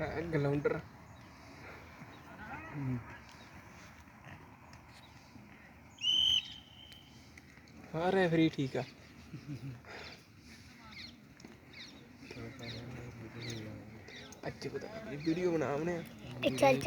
ਹਾਂ ਗਲਾਉਂਡਰ। ਹਾਂ ਰੈਫਰੀ ਠੀਕ ਆ। ਅੱਜ ਪਤਾ ਵੀਡੀਓ ਬਣਾਉਣੇ ਆ। ਇਹ ਚੱਲ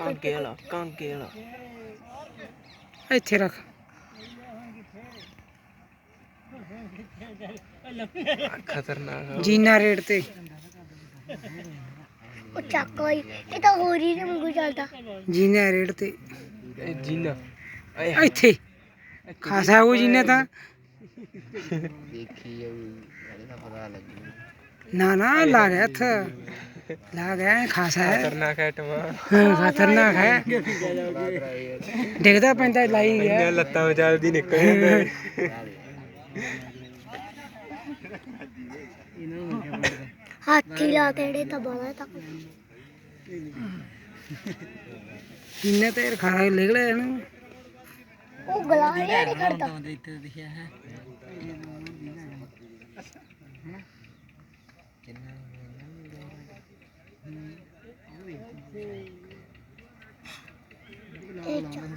ਕਾਂਕੇ ਵਾਲਾ ਕਾਂਕੇ ਵਾਲਾ। ਇੱਥੇ ਰੱਖ। ਖਤਰਨਾਕ। ਜੀਨਾ ਰੇਟ ਤੇ। ਉਹ ਚੱਕ ਹੋਈ ਇਹ ਤਾਂ ਹੋਰ ਹੀ ਰੰਗੂ ਚੱਲਦਾ। ਜੀਨਾ ਰੇਟ ਤੇ। ਇਹ ਜੀਨਾ। ਆਏ ਇੱਥੇ। ਖਾਸਾ ਉਹ ਜੀਨਾ ਤਾਂ। ਦੇਖੀ ਇਹਦਾ ਪਤਾ ਲੱਗੂ। ਨਾ ਨਾ ਲਾ ਗਿਆ ਹੱਥ। ਲਾ ਗਿਆ ਖਾਸਾ ਹੈ ਖਤਰਨਾਕ ਆਈਟਮ ਆ ਹਾਂ, ਖਤਰਨਾਕ ਹੈ ਡਿੱਗਦਾ ਪੈਂਦਾ ਲਾਈ ਗਿਆ ਇੰਨੀਆਂ ਲੱਤਾਂ ਵਿਚਾਲਦੀ ਨਿਕਲ ਜਾਂਦਾ ਹੈ। ਹਾਥੀ ਲਾ ਕੇ ੜੇ ਤਾਂ ਬਾਲਾ ਤੱਕ ਜੀਨਾ ਤੇ ਖਾਸਾ ਨਿਕਲਿਆ ਜਾਣਾ ਉਹ ਗਲਾ ਨਹੀਂ ਕਰਦਾ ਇਹ ਚੱਲ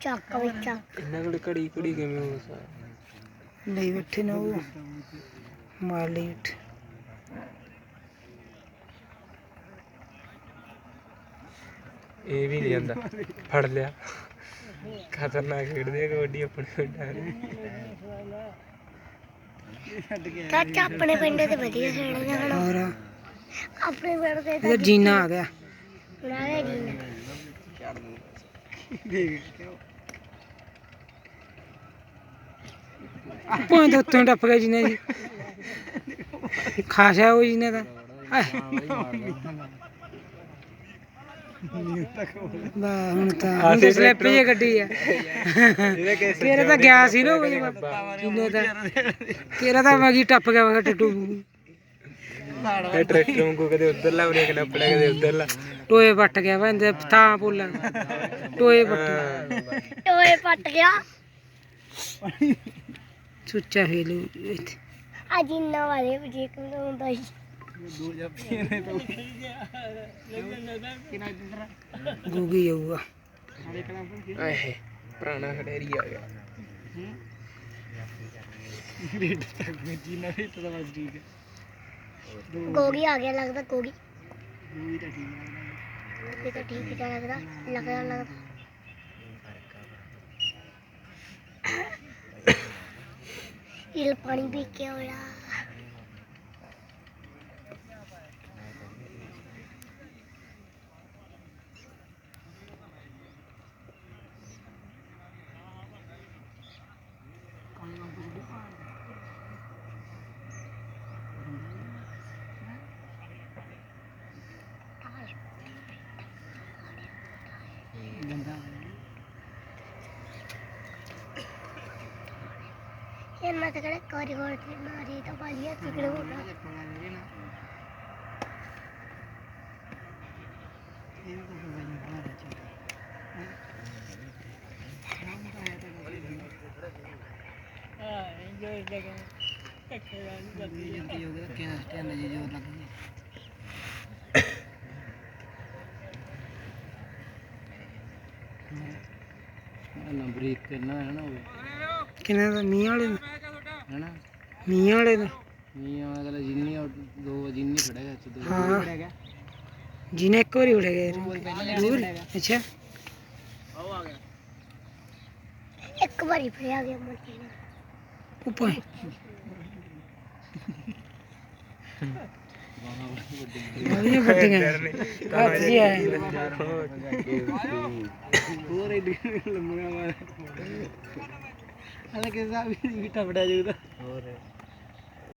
ਚੱਕ ਵਿੱਚ ਚੱਕ। ਇਹਨਾਂ ਕੋਲ ਘੜੀ ਘੜੀ ਕਿਵੇਂ ਹੋ ਸਕਦਾ? ਲਈ ਬੈਠੇ ਨੇ ਉਹ ਮਾਰ ਲਈ ਉੱਠ ਇਹ ਵੀ ਨਹੀਂ ਜਾਂਦਾ। ਫੜ ਲਿਆ। ਖਤਰਨਾਕ ਖੇਡਦੇ ਆ ਕਬੱਡੀ ਆਪਣੇ ਪਿੰਡਾਂ ਦੇ ਚਾਚਾ ਆਪਣੇ ਪਿੰਡ ਤੇ ਵਧੀਆ ਖੇਡਦੇ ਹਨ ਔਰ ਆਪਣੇ ਪਿੰਡ ਇਹਦਾ ਜੀਨਾ ਆ ਗਿਆ। ਭਾਂ ਦੇ ਉੱਤੋਂ ਹੀ ਟੱਪ ਗਿਆ ਜੀਨਾ ਜੀ। ਖਾਸਾ ਉਹ ਦਾ। ਆਹ, ਬਾ ਹੁਣ ਤਾਂ ਹੁਣ ਤਾਂ ਸਲਿੱਪ ਜੇ ਗੱਡੀ ਆ। ਤੇਰੇ ਤਾਂ ਗਿਆ ਸੀ ਨਾ ਉਹ ਦਾ। ਤੇਰਾ ਤਾਂ ਮਗੀ ਟੱਪ ਗਿਆ ਵਾ ਟੱਟੂ। ਇਹ ਟਰੈਕਟਰ ਵਾਂਗੂ ਕਦੇ ਉਧਰ ਲਾ ਬ੍ਰੇਕ ਨਾ ਪੜਾ ਕਦੇ ਉਧਰ ਲਾ ਟੋਏ ਵੱਟ ਗਿਆ ਵਾ ਇਹਦੇ ਥਾਂ ਪੁੱਲਾ ਟੋਏ ਵੱਟ ਟੋਏ ਪੱਟ ਗਿਆ। ਸੁੱਚਾ ਫੇਲੂ ਇੱਥੇ। ਅੱਜ ਇੰਨਾ ਵਾਲੇ ਵਜੇ ਕੋਲ ਹੁੰਦਾ ਸੀ ਗੂਗੀ ਜਾਊਗਾ ਆਏ ਪੁਰਾਣਾ ਖੜੇਰੀ ਆ ਗਿਆ। ਗੋਗੀ ਆ ਗਿਆ ਲੱਗਦਾ ਗੋਗੀ। ਗੋਗੀ ਤਾਂ ਠੀਕ ਹੀ ਤਾਂ ਲੱਗਦਾ ਲੱਗਦਾ। ਲੱਗਦਾ ਇਹ ਪਾਣੀ ਪੀ ਕੇ ਹੋਇਆ ਨਾ। ਬ੍ਰੇਕ ਕਰਨਾ ਹੈ ਨਾ ਕਿਨੇ ਦਾ ਵਾਲੇ ਦਾ ਹੈ ਨਾ ਮੀਆਂ ਵਾਲੇ ਦਾ। ਮੀਆਂ ਅਗਲਾ ਜਿੰਨੀ ਔਰ ਦੋ ਜਿੰਨੀ ਖੜੇਗਾ ਚ ਦੋ ਹਾਂ। ਜਿਹਨੇ ਇੱਕ ਵਾਰੀ ਉੜੇ ਗਏ ਦੂਰ। ਅੱਛਾ। ਇੱਕ ਵਾਰੀ ਫੜਿਆ ਗਿਆ ਮੁੰਡੇ ਨੂੰ ਉੱਪਰ। ਉਹਦੀਆਂ ਵੱਡੀਆਂ। ਕੱਚ ਜੀ ਆ ਹੋਰ ਐਡੀ ਲੰਮੀਆਂ ਮਾਰ ਅਲੇ ਕਿਸਾ ਵੀ ਜੂਦਾ ਹੋਰ।